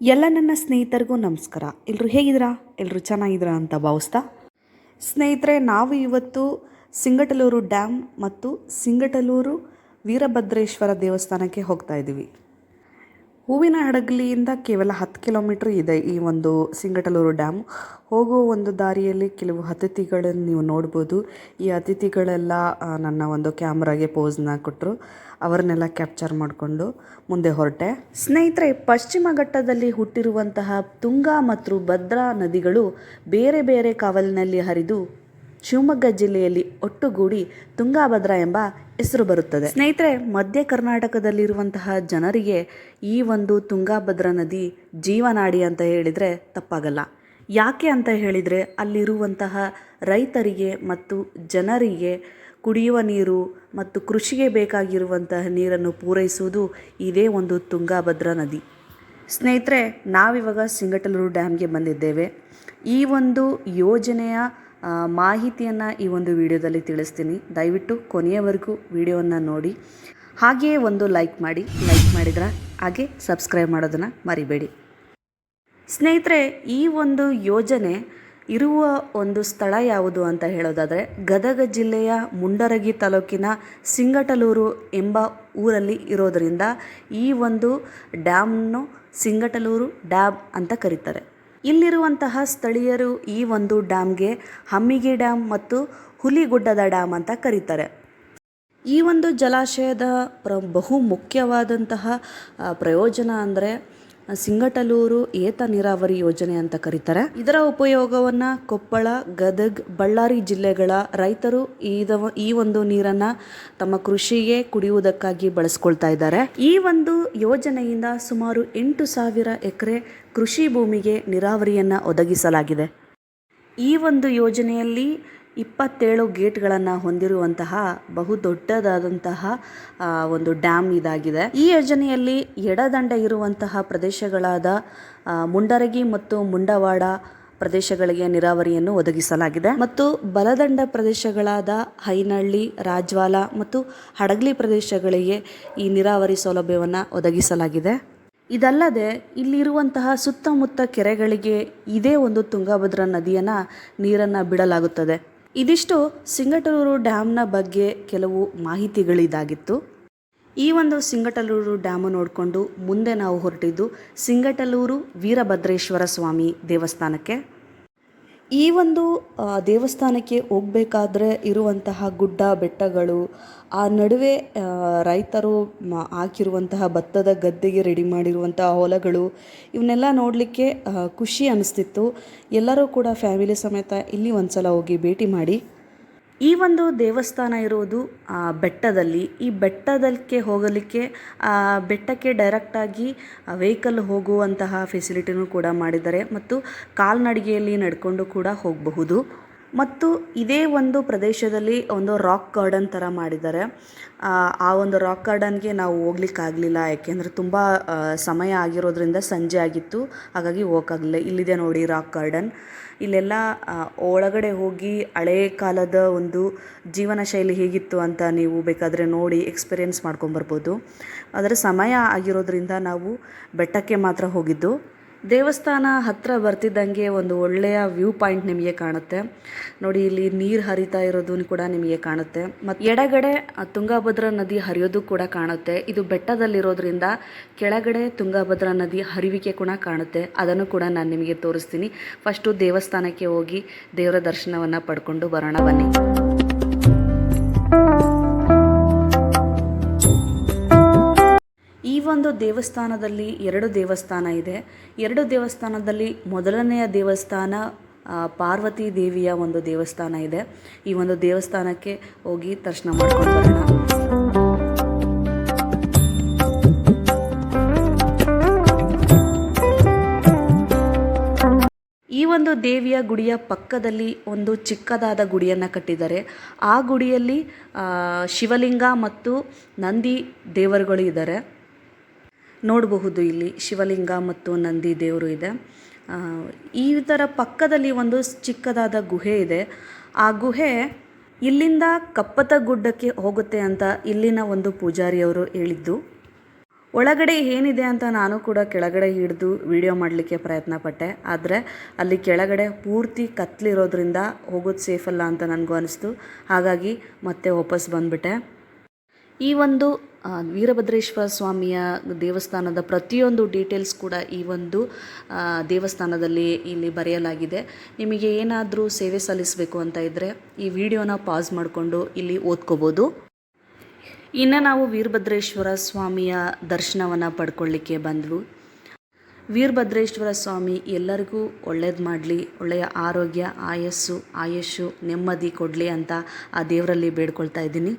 ಎಲ್ಲ ನನ್ನ ಸ್ನೇಹಿತರಿಗೂ ನಮಸ್ಕಾರ. ಎಲ್ಲರೂ ಹೇಗಿದ್ದೀರಾ? ಎಲ್ಲರೂ ಚೆನ್ನಾಗಿದ್ದೀರಾ ಅಂತ ಭಾವಿಸ್ತಾ? ಸ್ನೇಹಿತರೆ, ನಾವು ಇವತ್ತು ಸಿಂಗಟಲೂರು ಡ್ಯಾಮ್ ಮತ್ತು ಸಿಂಗಟಲೂರು ವೀರಭದ್ರೇಶ್ವರ ದೇವಸ್ಥಾನಕ್ಕೆ ಹೋಗ್ತಾ ಇದ್ದೀವಿ. ಹೂವಿನ ಹಡಗಲಿಯಿಂದ ಕೇವಲ ಹತ್ತು ಕಿಲೋಮೀಟ್ರ್ ಇದೆ ಈ ಒಂದು ಸಿಂಗಟಲೂರು ಡ್ಯಾಮ್. ಹೋಗುವ ಒಂದು ದಾರಿಯಲ್ಲಿ ಕೆಲವು ಅತಿಥಿಗಳನ್ನು ನೀವು ನೋಡ್ಬೋದು. ಈ ಅತಿಥಿಗಳೆಲ್ಲ ನನ್ನ ಒಂದು ಕ್ಯಾಮ್ರಾಗೆ ಪೋಸ್ನ ಕೊಟ್ಟರು ಅವರನ್ನೆಲ್ಲ ಕ್ಯಾಪ್ಚರ್ ಮಾಡಿಕೊಂಡು ಮುಂದೆ ಹೊರಟೆ. ಸ್ನೇಹಿತರೆ, ಪಶ್ಚಿಮ ಘಟ್ಟದಲ್ಲಿ ಹುಟ್ಟಿರುವಂತಹ ತುಂಗಾ ಮತ್ತು ಭದ್ರಾ ನದಿಗಳು ಬೇರೆ ಬೇರೆ ಕಾವಲಿನಲ್ಲಿ ಹರಿದು ಶಿವಮೊಗ್ಗ ಜಿಲ್ಲೆಯಲ್ಲಿ ಒಟ್ಟುಗೂಡಿ ತುಂಗಾಭದ್ರಾ ಎಂಬ ಹೆಸರು ಬರುತ್ತದೆ. ಸ್ನೇಹಿತರೆ, ಮಧ್ಯ ಕರ್ನಾಟಕದಲ್ಲಿರುವಂತಹ ಜನರಿಗೆ ಈ ಒಂದು ತುಂಗಾಭದ್ರಾ ನದಿ ಜೀವನಾಡಿ ಅಂತ ಹೇಳಿದರೆ ತಪ್ಪಾಗಲ್ಲ. ಯಾಕೆ ಅಂತ ಹೇಳಿದರೆ, ಅಲ್ಲಿರುವಂತಹ ರೈತರಿಗೆ ಮತ್ತು ಜನರಿಗೆ ಕುಡಿಯುವ ನೀರು ಮತ್ತು ಕೃಷಿಗೆ ಬೇಕಾಗಿರುವಂತಹ ನೀರನ್ನು ಪೂರೈಸುವುದು ಇದೇ ಒಂದು ತುಂಗಾಭದ್ರಾ ನದಿ. ಸ್ನೇಹಿತರೆ, ನಾವಿವಾಗ ಸಿಂಗಟಲೂರು ಡ್ಯಾಮ್ಗೆ ಬಂದಿದ್ದೇವೆ. ಈ ಒಂದು ಯೋಜನೆಯ ಮಾಹಿತಿಯನ್ನು ಈ ಒಂದು ವಿಡಿಯೋದಲ್ಲಿ ತಿಳಿಸ್ತೀನಿ. ದಯವಿಟ್ಟು ಕೊನೆಯವರೆಗೂ ವಿಡಿಯೋವನ್ನು ನೋಡಿ. ಹಾಗೆಯೇ ಒಂದು ಲೈಕ್ ಮಾಡಿ, ಲೈಕ್ ಮಾಡಿದ್ರೆ ಹಾಗೆ ಸಬ್ಸ್ಕ್ರೈಬ್ ಮಾಡೋದನ್ನು ಮರಿಬೇಡಿ. ಸ್ನೇಹಿತರೆ, ಈ ಒಂದು ಯೋಜನೆ ಇರುವ ಒಂದು ಸ್ಥಳ ಯಾವುದು ಅಂತ ಹೇಳೋದಾದರೆ, ಗದಗ ಜಿಲ್ಲೆಯ ಮುಂಡರಗಿ ತಾಲೂಕಿನ ಸಿಂಗಟಲೂರು ಎಂಬ ಊರಲ್ಲಿ ಇರೋದರಿಂದ ಈ ಒಂದು ಡ್ಯಾಮ್ನು ಸಿಂಗಟಲೂರು ಡ್ಯಾಮ್ ಅಂತ ಕರೀತಾರೆ. ಇಲ್ಲಿರುವಂತಹ ಸ್ಥಳೀಯರು ಈ ಒಂದು ಡ್ಯಾಮ್ಗೆ ಹಮ್ಮಿಗೆ ಡ್ಯಾಮ್ ಮತ್ತು ಹುಲಿಗುಡ್ಡದ ಡ್ಯಾಮ್ ಅಂತ ಕರೀತಾರೆ. ಈ ಒಂದು ಜಲಾಶಯದ ಪ್ರ ಬಹು ಮುಖ್ಯವಾದಂತಹ ಪ್ರಯೋಜನ ಅಂದರೆ ಸಿಂಗಟಲೂರು ಏತ ನೀರಾವರಿ ಯೋಜನೆ ಅಂತ ಕರೀತಾರೆ. ಇದರ ಉಪಯೋಗವನ್ನ ಕೊಪ್ಪಳ, ಗದಗ್, ಬಳ್ಳಾರಿ ಜಿಲ್ಲೆಗಳ ರೈತರು ಇದವ ಈ ಒಂದು ನೀರನ್ನ ತಮ್ಮ ಕೃಷಿಗೆ ಕುಡಿಯುವುದಕ್ಕಾಗಿ ಬಳಸ್ಕೊಳ್ತಾ ಇದ್ದಾರೆ. ಈ ಒಂದು ಯೋಜನೆಯಿಂದ ಸುಮಾರು ಎಂಟು ಸಾವಿರ ಎಕರೆ ಕೃಷಿ ಭೂಮಿಗೆ ನೀರಾವರಿಯನ್ನು ಒದಗಿಸಲಾಗಿದೆ. ಈ ಒಂದು ಯೋಜನೆಯಲ್ಲಿ ಇಪ್ಪತ್ತೇಳು ಗೇಟ್ಗಳನ್ನು ಹೊಂದಿರುವಂತಹ ಬಹು ದೊಡ್ಡದಾದಂತಹ ಒಂದು ಡ್ಯಾಮ್ ಇದಾಗಿದೆ. ಈ ಯೋಜನೆಯಲ್ಲಿ ಎಡದಂಡ ಇರುವಂತಹ ಪ್ರದೇಶಗಳಾದ ಮುಂಡರಗಿ ಮತ್ತು ಮುಂಡವಾಡ ಪ್ರದೇಶಗಳಿಗೆ ನೀರಾವರಿಯನ್ನು ಒದಗಿಸಲಾಗಿದೆ. ಮತ್ತು ಬಲದಂಡ ಪ್ರದೇಶಗಳಾದ ಹೈನಳ್ಳಿ, ರಾಜ್ವಾಲ ಮತ್ತು ಹಡಗಲಿ ಪ್ರದೇಶಗಳಿಗೆ ಈ ನೀರಾವರಿ ಸೌಲಭ್ಯವನ್ನು ಒದಗಿಸಲಾಗಿದೆ. ಇದಲ್ಲದೆ, ಇಲ್ಲಿರುವಂತಹ ಸುತ್ತಮುತ್ತ ಕೆರೆಗಳಿಗೆ ಇದೇ ಒಂದು ತುಂಗಭದ್ರಾ ನದಿಯನ್ನು ನೀರನ್ನು ಬಿಡಲಾಗುತ್ತದೆ. ಇದಿಷ್ಟು ಸಿಂಗಟಲೂರು ಡ್ಯಾಮ್ನ ಬಗ್ಗೆ ಕೆಲವು ಮಾಹಿತಿಗಳಿದಾಗಿತ್ತು. ಈ ಒಂದು ಸಿಂಗಟಲೂರು ಡ್ಯಾಮ್ ನೋಡಿಕೊಂಡು ಮುಂದೆ ನಾವು ಹೊರಟಿದ್ದು ಸಿಂಗಟಲೂರು ವೀರಭದ್ರೇಶ್ವರ ಸ್ವಾಮಿ ದೇವಸ್ಥಾನಕ್ಕೆ. ಈ ಒಂದು ದೇವಸ್ಥಾನಕ್ಕೆ ಹೋಗಬೇಕಾದ್ರೆ ಇರುವಂತಹ ಗುಡ್ಡ ಬೆಟ್ಟಗಳು, ಆ ನಡುವೆ ರೈತರು ಹಾಕಿರುವಂತಹ ಭತ್ತದ ಗದ್ದೆಗೆ ರೆಡಿ ಮಾಡಿರುವಂತಹ ಹೊಲಗಳು, ಇವನ್ನೆಲ್ಲ ನೋಡಲಿಕ್ಕೆ ಖುಷಿ ಅನಿಸ್ತಿತ್ತು. ಎಲ್ಲರೂ ಕೂಡ ಫ್ಯಾಮಿಲಿ ಸಮೇತ ಇಲ್ಲಿ ಒಂದ್ಸಲ ಹೋಗಿ ಭೇಟಿ ಮಾಡಿ. ಈ ಒಂದು ದೇವಸ್ಥಾನ ಇರೋದು ಆ, ಬೆಟ್ಟದಲ್ಲಿ. ಈ ಬೆಟ್ಟದಕ್ಕೆ ಹೋಗಲಿಕ್ಕೆ ಬೆಟ್ಟಕ್ಕೆ ಡೈರೆಕ್ಟಾಗಿ ವೆಹಿಕಲ್ ಹೋಗುವಂತಹ ಫೆಸಿಲಿಟಿನೂ ಕೂಡ ಮಾಡಿದ್ದಾರೆ. ಮತ್ತು ಕಾಲ್ನಡಿಗೆಯಲ್ಲಿ ನಡ್ಕೊಂಡು ಕೂಡ ಹೋಗಬಹುದು. ಮತ್ತು ಇದೇ ಒಂದು ಪ್ರದೇಶದಲ್ಲಿ ಒಂದು ರಾಕ್ ಗಾರ್ಡನ್ ಥರ ಮಾಡಿದ್ದಾರೆ. ಆ, ಒಂದು ರಾಕ್ ಗಾರ್ಡನ್ಗೆ ನಾವು ಹೋಗ್ಲಿಕ್ಕಾಗಲಿಲ್ಲ ಯಾಕೆಂದರೆ ತುಂಬ ಸಮಯ ಆಗಿರೋದ್ರಿಂದ ಸಂಜೆ ಆಗಿತ್ತು. ಹಾಗಾಗಿ ಹೋಗೋಕ್ಕಾಗಲಿಲ್ಲ. ಇಲ್ಲಿದೆ ನೋಡಿ ರಾಕ್ ಗಾರ್ಡನ್ ಇಲ್ಲೆಲ್ಲ ಒಳಗಡೆ ಹೋಗಿ ಹಳೇ ಕಾಲದ ಒಂದು ಜೀವನ ಶೈಲಿ ಹೇಗಿತ್ತು ಅಂತ ನೀವು ಬೇಕಾದರೆ ನೋಡಿ ಎಕ್ಸ್ಪೀರಿಯೆನ್ಸ್ ಮಾಡ್ಕೊಂಬರ್ಬೋದು. ಆದರೆ ಸಮಯ ಆಗಿರೋದ್ರಿಂದ ನಾವು ಬೆಟ್ಟಕ್ಕೆ ಮಾತ್ರ ಹೋಗಿದ್ದು. ದೇವಸ್ಥಾನ ಹತ್ತಿರ ಬರ್ತಿದ್ದಂಗೆ ಒಂದು ಒಳ್ಳೆಯ ವ್ಯೂ ಪಾಯಿಂಟ್ ನಿಮಗೆ ಕಾಣುತ್ತೆ. ನೋಡಿ, ಇಲ್ಲಿ ನೀರು ಹರಿತಾ ಇರೋದು ಕೂಡ ನಿಮಗೆ ಕಾಣುತ್ತೆ. ಮತ್ತು ಎಡಗಡೆ ತುಂಗಾಭದ್ರಾ ತುಂಗಭದ್ರಾ ನದಿ ಹರಿಯೋದು ಕೂಡ ಕಾಣುತ್ತೆ. ಇದು ಬೆಟ್ಟದಲ್ಲಿರೋದ್ರಿಂದ ಕೆಳಗಡೆ ತುಂಗಭದ್ರಾ ನದಿ ಹರಿವಿಕೆ ಕೂಡ ಕಾಣುತ್ತೆ. ಅದನ್ನು ಕೂಡ ನಾನು ನಿಮಗೆ ತೋರಿಸ್ತೀನಿ. ಫಸ್ಟು ದೇವಸ್ಥಾನಕ್ಕೆ ಹೋಗಿ ದೇವರ ದರ್ಶನವನ್ನು ಪಡ್ಕೊಂಡು ಬರೋಣ ಬನ್ನಿ. ಒಂದು ದೇವಸ್ಥಾನದಲ್ಲಿ ಎರಡು ದೇವಸ್ಥಾನ ಇದೆ. ಎರಡು ದೇವಸ್ಥಾನದಲ್ಲಿ ಮೊದಲನೆಯ ದೇವಸ್ಥಾನ ಪಾರ್ವತಿ ದೇವಿಯ ಒಂದು ದೇವಸ್ಥಾನ ಇದೆ. ಈ ಒಂದು ದೇವಸ್ಥಾನಕ್ಕೆ ಹೋಗಿ ದರ್ಶನ ಮಾಡ್ಕೊಂಡು ಈ ಒಂದು ದೇವಿಯ ಗುಡಿಯ ಪಕ್ಕದಲ್ಲಿ ಒಂದು ಚಿಕ್ಕದಾದ ಗುಡಿಯನ್ನು ಕಟ್ಟಿದ್ದಾರೆ. ಆ ಗುಡಿಯಲ್ಲಿ ಶಿವಲಿಂಗ ಮತ್ತು ನಂದಿ ದೇವರುಗಳು ಇದ್ದಾರೆ. ನೋಡಬಹುದು ಇಲ್ಲಿ ಶಿವಲಿಂಗ ಮತ್ತು ನಂದಿ ದೇವರು ಇದೆ. ಈ ಥರ ಪಕ್ಕದಲ್ಲಿ ಒಂದು ಚಿಕ್ಕದಾದ ಗುಹೆ ಇದೆ. ಆ ಗುಹೆ ಇಲ್ಲಿಂದ ಕಪ್ಪತ ಗುಡ್ಡಕ್ಕೆ ಹೋಗುತ್ತೆ ಅಂತ ಇಲ್ಲಿನ ಒಂದು ಪೂಜಾರಿಯವರು ಹೇಳಿದ್ದು. ಒಳಗಡೆ ಏನಿದೆ ಅಂತ ನಾನು ಕೂಡ ಕೆಳಗಡೆ ಹಿಡಿದು ವಿಡಿಯೋ ಮಾಡಲಿಕ್ಕೆ ಪ್ರಯತ್ನ ಪಟ್ಟೆ ಆದರೆ ಅಲ್ಲಿ ಕೆಳಗಡೆ ಪೂರ್ತಿ ಕತ್ಲಿರೋದ್ರಿಂದ ಹೋಗೋದು ಸೇಫ್ ಅಲ್ಲ ಅಂತ ನನಗೂ ಅನಿಸ್ತು. ಹಾಗಾಗಿ ಮತ್ತೆ ವಾಪಸ್ ಬಂದುಬಿಟ್ಟೆ. ಈ ಒಂದು ವೀರಭದ್ರೇಶ್ವರ ಸ್ವಾಮಿಯ ದೇವಸ್ಥಾನದ ಪ್ರತಿಯೊಂದು ಡೀಟೇಲ್ಸ್ ಕೂಡ ಈ ಒಂದು ದೇವಸ್ಥಾನದಲ್ಲಿ ಇಲ್ಲಿ ಬರೆಯಲಾಗಿದೆ. ನಿಮಗೆ ಏನಾದರೂ ಸೇವೆ ಸಲ್ಲಿಸಬೇಕು ಅಂತ ಇದ್ದರೆ ಈ ವಿಡಿಯೋನ ಪಾಸ್ ಮಾಡಿಕೊಂಡು ಇಲ್ಲಿ ಓದ್ಕೋಬೋದು. ಇನ್ನು ನಾವು ವೀರಭದ್ರೇಶ್ವರ ಸ್ವಾಮಿಯ ದರ್ಶನವನ್ನು ಪಡ್ಕೊಳ್ಳಿಕ್ಕೆ ಬಂದ್ವು. ವೀರಭದ್ರೇಶ್ವರ ಸ್ವಾಮಿ ಎಲ್ಲರಿಗೂ ಒಳ್ಳೇದು ಮಾಡಲಿ, ಒಳ್ಳೆಯ ಆರೋಗ್ಯ, ಆಯಸ್ಸು ಆಯಸ್ಸು ನೆಮ್ಮದಿ ಕೊಡಲಿ ಅಂತ ಆ ದೇವರಲ್ಲಿ ಬೇಡ್ಕೊಳ್ತಾ ಇದ್ದೀನಿ.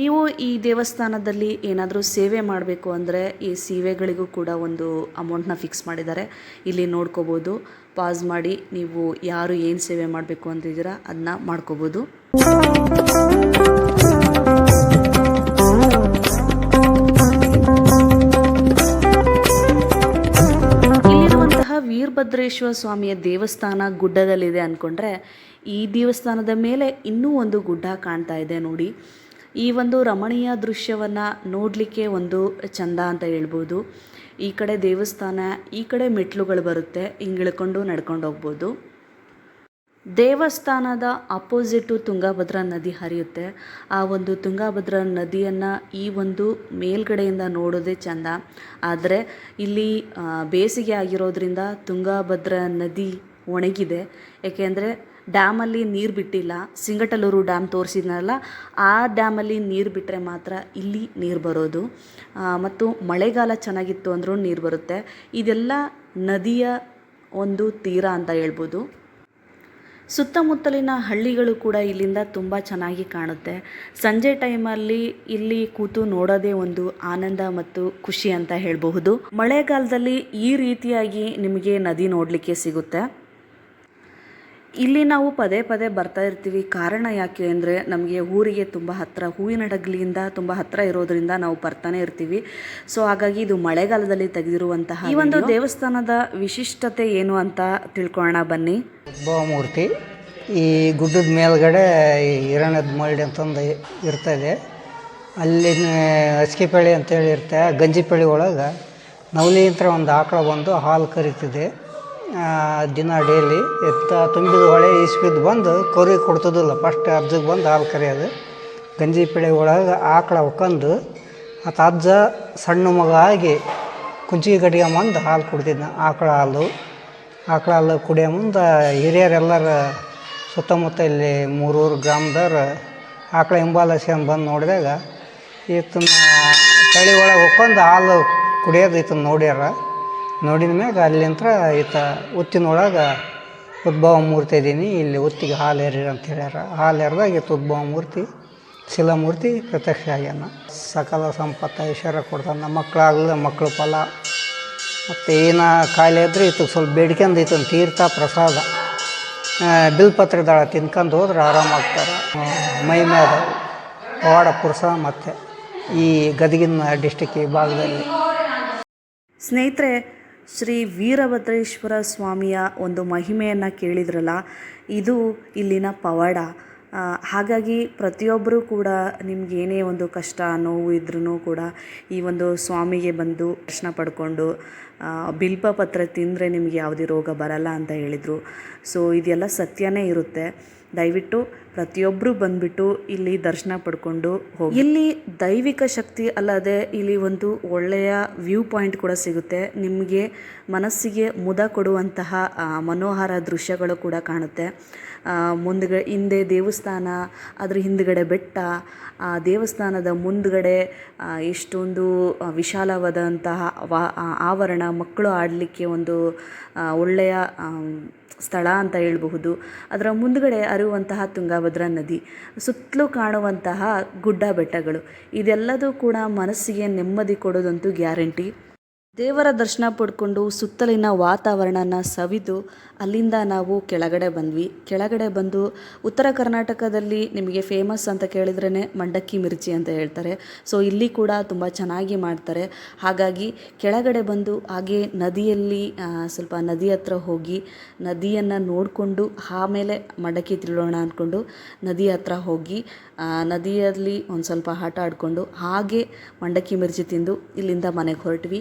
ನೀವು ಈ ದೇವಸ್ಥಾನದಲ್ಲಿ ಏನಾದರೂ ಸೇವೆ ಮಾಡಬೇಕು ಅಂದರೆ ಈ ಸೇವೆಗಳಿಗೂ ಕೂಡ ಒಂದು ಅಮೌಂಟ್ನ ಫಿಕ್ಸ್ ಮಾಡಿದ್ದಾರೆ. ಇಲ್ಲಿ ನೋಡ್ಕೋಬೋದು. ಪಾಸ್ ಮಾಡಿ. ನೀವು ಯಾರು ಏನು ಸೇವೆ ಮಾಡಬೇಕು ಅಂತಿದ್ದೀರಾ ಅದನ್ನ ಮಾಡ್ಕೋಬೋದು. ವೀರಭದ್ರೇಶ್ವರ ಸ್ವಾಮಿಯ ದೇವಸ್ಥಾನ ಗುಡ್ಡದಲ್ಲಿದೆ ಅಂದ್ಕೊಂಡ್ರೆ ಈ ದೇವಸ್ಥಾನದ ಮೇಲೆ ಇನ್ನೂ ಒಂದು ಗುಡ್ಡ ಕಾಣ್ತಾ ಇದೆ ನೋಡಿ. ಈ ಒಂದು ರಮಣೀಯ ದೃಶ್ಯವನ್ನು ನೋಡಲಿಕ್ಕೆ ಒಂದು ಚಂದ ಅಂತ ಹೇಳ್ಬೋದು. ಈ ಕಡೆ ದೇವಸ್ಥಾನ, ಈ ಕಡೆ ಮೆಟ್ಲುಗಳು ಬರುತ್ತೆ ಹಿಂಗೆ ಇಳ್ಕೊಂಡು ನಡ್ಕೊಂಡು ಹೋಗ್ಬೋದು. ದೇವಸ್ಥಾನದ ಅಪೋಸಿಟು ತುಂಗಾಭದ್ರಾ ನದಿ ಹರಿಯುತ್ತೆ. ಆ ಒಂದು ತುಂಗಾಭದ್ರಾ ನದಿಯನ್ನು ಈ ಒಂದು ಮೇಲ್ಗಡೆಯಿಂದ ನೋಡೋದೇ ಚಂದ. ಆದರೆ ಇಲ್ಲಿ ಬೇಸಿಗೆ ಆಗಿರೋದ್ರಿಂದ ತುಂಗಾಭದ್ರಾ ನದಿ ಒಣಗಿದೆ. ಏಕೆಂದರೆ ಡ್ಯಾಮಲ್ಲಿ ನೀರು ಬಿಟ್ಟಿಲ್ಲ, ಸಿಂಗಟಲೂರು ಡ್ಯಾಮ್ ತೋರಿಸಿದ್ನಲ್ಲ, ಆ ಡ್ಯಾಮಲ್ಲಿ ನೀರು ಬಿಟ್ಟರೆ ಮಾತ್ರ ಇಲ್ಲಿ ನೀರು ಬರೋದು. ಮತ್ತು ಮಳೆಗಾಲ ಚೆನ್ನಾಗಿತ್ತು ಅಂದರೂ ನೀರು ಬರುತ್ತೆ. ಇದೆಲ್ಲ ನದಿಯ ಒಂದು ತೀರ ಅಂತ ಹೇಳ್ಬೋದು. ಸುತ್ತಮುತ್ತಲಿನ ಹಳ್ಳಿಗಳು ಕೂಡ ಇಲ್ಲಿಂದ ತುಂಬ ಚೆನ್ನಾಗಿ ಕಾಣುತ್ತೆ. ಸಂಜೆ ಟೈಮಲ್ಲಿ ಇಲ್ಲಿ ಕೂತು ನೋಡೋದೇ ಒಂದು ಆನಂದ ಮತ್ತು ಖುಷಿ ಅಂತ ಹೇಳಬಹುದು. ಮಳೆಗಾಲದಲ್ಲಿ ಈ ರೀತಿಯಾಗಿ ನಿಮಗೆ ನದಿ ನೋಡಲಿಕ್ಕೆ ಸಿಗುತ್ತೆ. ಇಲ್ಲಿ ನಾವು ಪದೇ ಪದೇ ಬರ್ತಾ ಇರ್ತೀವಿ. ಕಾರಣ ಯಾಕೆ ಅಂದರೆ ನಮಗೆ ಊರಿಗೆ ತುಂಬ ಹತ್ತಿರ ಹೂವಿನ ಡಗ್ಲಿಯಿಂದ ತುಂಬ ಹತ್ತಿರ ಇರೋದ್ರಿಂದ ನಾವು ಬರ್ತಾನೆ ಇರ್ತೀವಿ. ಸೊ ಹಾಗಾಗಿ ಇದು ಮಳೆಗಾಲದಲ್ಲಿ ತೆಗೆದಿರುವಂತಹ ಈ ಒಂದು ದೇವಸ್ಥಾನದ ವಿಶಿಷ್ಟತೆ ಏನು ಅಂತ ತಿಳ್ಕೊಳ್ಳೋಣ ಬನ್ನಿ. ಉದ್ಭವ ಮೂರ್ತಿ ಈ ಗುಡ್ಡದ ಮೇಲ್ಗಡೆ ಈ ಹಿರಣದ ಮಳ್ಳಿ ಅಂತಂದು ಇರ್ತದೆ ಅಲ್ಲಿನ ಹಸ್ಕಿಪಳ್ಳಿ ಅಂತೇಳಿ ಇರುತ್ತೆ ಆ ಗಂಜಿಪಳ್ಳಿ ಒಳಗೆ ಅಂತ ಒಂದು ಆಕಳ ಬಂದು ಹಾಲು ಕರಿತಿದೆ. ದಿನ ಡೈಲಿ ಎತ್ತ ತುಂಬಿದ ಹೊಳೆ ಈಸ್ಬಿದ್ದು ಬಂದು ಕರಿ ಕೊಡ್ತದಿಲ್ಲ, ಫಸ್ಟ್ ಅಜ್ಜಗೆ ಬಂದು ಹಾಲು ಕರಿಯೋದು. ಪಿಳೆ ಒಳಗೆ ಆಕಳ ಒಕ್ಕಂದು ಮತ್ತು ಅಜ್ಜ ಸಣ್ಣ ಮಗ ಆಗಿ ಕುಂಚಿಗೆ ಕಟ್ಕೊಂಬಂದು ಹಾಲು ಕುಡ್ತಿದ್ನ ಆಕಳ ಹಾಲು. ಆಕಳ ಹಾಲು ಕುಡಿಯೋ ಮುಂದೆ ಹಿರಿಯರೆಲ್ಲರ ಸುತ್ತಮುತ್ತ ಇಲ್ಲಿ ಮೂರೂರು ಗ್ರಾಮದವ್ರು ಆಕಳ ಹಿಂಬಾಲಿಸ್ಕೊಂಡು ಬಂದು ನೋಡಿದಾಗ ಈತನ ತಳಿ ಒಳಗೆ ಹೊಕ್ಕೊಂಡು ಹಾಲು ಕುಡಿಯೋದು ಈತನ ನೋಡ್ಯಾರ. ನೋಡಿದ ಮ್ಯಾಗ ಅಲ್ಲಿಂತ್ರ ಈತ ಉತ್ತಿನೊಳಗೆ ಉದ್ಭವ ಮೂರ್ತಿ ಇದ್ದೀನಿ. ಇಲ್ಲಿ ಉತ್ತಿಗೆ ಹಾಲು ಎರೀರಿ ಅಂತ ಹೇಳ್ಯಾರ. ಹಾಲು ಎರೆದಾಗ ಈತ ಉದ್ಭವ ಮೂರ್ತಿ? ಶಿಲಾಮೂರ್ತಿ ಪ್ರತ್ಯಕ್ಷ ಆಗ್ಯಾನ. ಸಕಲ ಸಂಪತ್ತ ಐಶ್ವರ್ಯ ಕೊಡ್ತಾನೆ. ಮಕ್ಕಳಾಗಲ್ಲ ಮಕ್ಕಳು ಫಲ. ಮತ್ತು ಏನ ಕಾಯಿಲೆ ಇದ್ರೆ ಈತಗೆ ಸ್ವಲ್ಪ ಬೇಡ್ಕೊಂಡು ಈತನ ತೀರ್ಥ ಪ್ರಸಾದ ಬಿಲ್ ದಳ ತಿನ್ಕೊಂಡು ಹೋದ್ರೆ ಆರಾಮಾಗ್ತಾರೆ ಮೈ ಮೇಲೆ ಪವಾಡ ಪುರುಷ ಮತ್ತು ಈ ಗದಗಿನ ಡಿಸ್ಟಿಕ್ ಈ ಭಾಗದಲ್ಲಿ. ಸ್ನೇಹಿತರೆ ಶ್ರೀ ವೀರಭದ್ರೇಶ್ವರ ಸ್ವಾಮಿಯ ಒಂದು ಮಹಿಮೆಯನ್ನು ಕೇಳಿದ್ರಲ್ಲ, ಇದು ಇಲ್ಲಿನ ಪವಾಡ. ಹಾಗಾಗಿ ಪ್ರತಿಯೊಬ್ಬರೂ ಕೂಡ ನಿಮ್ಗೆ ಏನೇ ಒಂದು ಕಷ್ಟ, ನೋವು ಇದ್ರೂ ಕೂಡ ಈ ಒಂದು ಸ್ವಾಮಿಗೆ ಬಂದು ದರ್ಶನ ಪಡ್ಕೊಂಡು ಬಿಲ್ಪ ಪತ್ರ ತಿಂದರೆ ನಿಮಗೆ ಯಾವುದೇ ರೋಗ ಬರಲ್ಲ ಅಂತ ಹೇಳಿದರು. ಸೊ, ಇದೆಲ್ಲ ಸತ್ಯನೇ ಇರುತ್ತೆ. ದಯವಿಟ್ಟು ಪ್ರತಿಯೊಬ್ಬರು ಬಂದ್ಬಿಟ್ಟು ಇಲ್ಲಿ ದರ್ಶನ ಪಡ್ಕೊಂಡು ಹೋಗಿ. ಇಲ್ಲಿ ದೈವಿಕ ಶಕ್ತಿ ಅಲ್ಲದೆ ಇಲ್ಲಿ ಒಂದು ಒಳ್ಳೆಯ ವ್ಯೂ ಪಾಯಿಂಟ್ ಕೂಡ ಸಿಗುತ್ತೆ. ನಿಮಗೆ ಮನಸ್ಸಿಗೆ ಮುದ ಕೊಡುವಂತಹ ಮನೋಹರ ದೃಶ್ಯಗಳು ಕೂಡ ಕಾಣುತ್ತೆ. ಮುಂದ್ಗಡೆ ಹಿಂದೆ ದೇವಸ್ಥಾನ, ಅದ್ರ ಹಿಂದುಗಡೆ ಬೆಟ್ಟ, ಆ ದೇವಸ್ಥಾನದ ಮುಂದುಗಡೆ ಎಷ್ಟೊಂದು ವಿಶಾಲವಾದಂತಹ ವಾ ಆವರಣ ಮಕ್ಕಳು ಆಡಲಿಕ್ಕೆ ಒಂದು ಒಳ್ಳೆಯ ಸ್ಥಳ ಅಂತ ಹೇಳಬಹುದು. ಅದರ ಮುಂದುಗಡೆ ಹರಿಯುವಂತಹ ತುಂಗಭದ್ರಾ ನದಿ, ಸುತ್ತಲೂ ಕಾಣುವಂತಹ ಗುಡ್ಡ ಬೆಟ್ಟಗಳು, ಇದೆಲ್ಲದೂ ಕೂಡ ಮನಸ್ಸಿಗೆ ನೆಮ್ಮದಿ ಕೊಡೋದಂತೂ ಗ್ಯಾರಂಟಿ. ದೇವರ ದರ್ಶನ ಪಡ್ಕೊಂಡು ಸುತ್ತಲಿನ ವಾತಾವರಣನ ಸವಿದು ಅಲ್ಲಿಂದ ನಾವು ಕೆಳಗಡೆ ಬಂದ್ವಿ. ಕೆಳಗಡೆ ಬಂದು ಉತ್ತರ ಕರ್ನಾಟಕದಲ್ಲಿ ನಿಮಗೆ ಫೇಮಸ್ ಅಂತ ಕೇಳಿದ್ರೇ ಮಂಡಕ್ಕಿ ಮಿರ್ಚಿ ಅಂತ ಹೇಳ್ತಾರೆ. ಸೊ ಇಲ್ಲಿ ಕೂಡ ತುಂಬ ಚೆನ್ನಾಗಿ ಮಾಡ್ತಾರೆ. ಹಾಗಾಗಿ ಕೆಳಗಡೆ ಬಂದು ಹಾಗೆ ನದಿಯಲ್ಲಿ ಸ್ವಲ್ಪ ನದಿ ಹತ್ರ ಹೋಗಿ ನದಿಯನ್ನು ನೋಡಿಕೊಂಡು, ಆಮೇಲೆ ಮಂಡಕ್ಕಿ ತಿಳೋಣ ಅಂದ್ಕೊಂಡು ನದಿ ಹತ್ರ ಹೋಗಿ ನದಿಯಲ್ಲಿ ಒಂದು ಸ್ವಲ್ಪ ಆಟ ಆಡಿಕೊಂಡು ಹಾಗೆ ಮಂಡಕ್ಕಿ ಮಿರ್ಜಿ ತಿಂದು ಇಲ್ಲಿಂದ ಮನೆಗೆ ಹೊರಟ್ವಿ.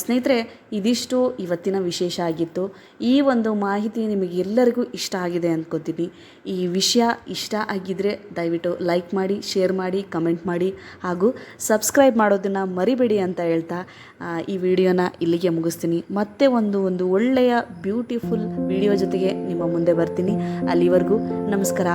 ಸ್ನೇಹಿತರೆ, ಇದಿಷ್ಟು ಇವತ್ತಿನ ವಿಶೇಷ ಆಗಿತ್ತು. ಈ ಒಂದು ಮಾಹಿತಿ ನಿಮಗೆ ಎಲ್ಲರಿಗೂ ಇಷ್ಟ ಆಗಿದೆ ಅಂದ್ಕೋತೀನಿ ಈ ವಿಷಯ ಇಷ್ಟ ಆಗಿದ್ದರೆ ದಯವಿಟ್ಟು ಲೈಕ್ ಮಾಡಿ, ಶೇರ್ ಮಾಡಿ, ಕಮೆಂಟ್ ಮಾಡಿ ಹಾಗೂ ಸಬ್ಸ್ಕ್ರೈಬ್ ಮಾಡೋದನ್ನು ಮರಿಬೇಡಿ ಅಂತ ಹೇಳ್ತಾ ಈ ವಿಡಿಯೋನ ಇಲ್ಲಿಗೆ ಮುಗಿಸ್ತೀನಿ. ಮತ್ತೆ ಒಂದು ಒಂದು ಒಳ್ಳೆಯ, ಬ್ಯೂಟಿಫುಲ್ ವಿಡಿಯೋ ಜೊತೆಗೆ ನಿಮ್ಮ ಮುಂದೆ ಬರ್ತೀನಿ. ಅಲ್ಲಿವರೆಗೂ ನಮಸ್ಕಾರ.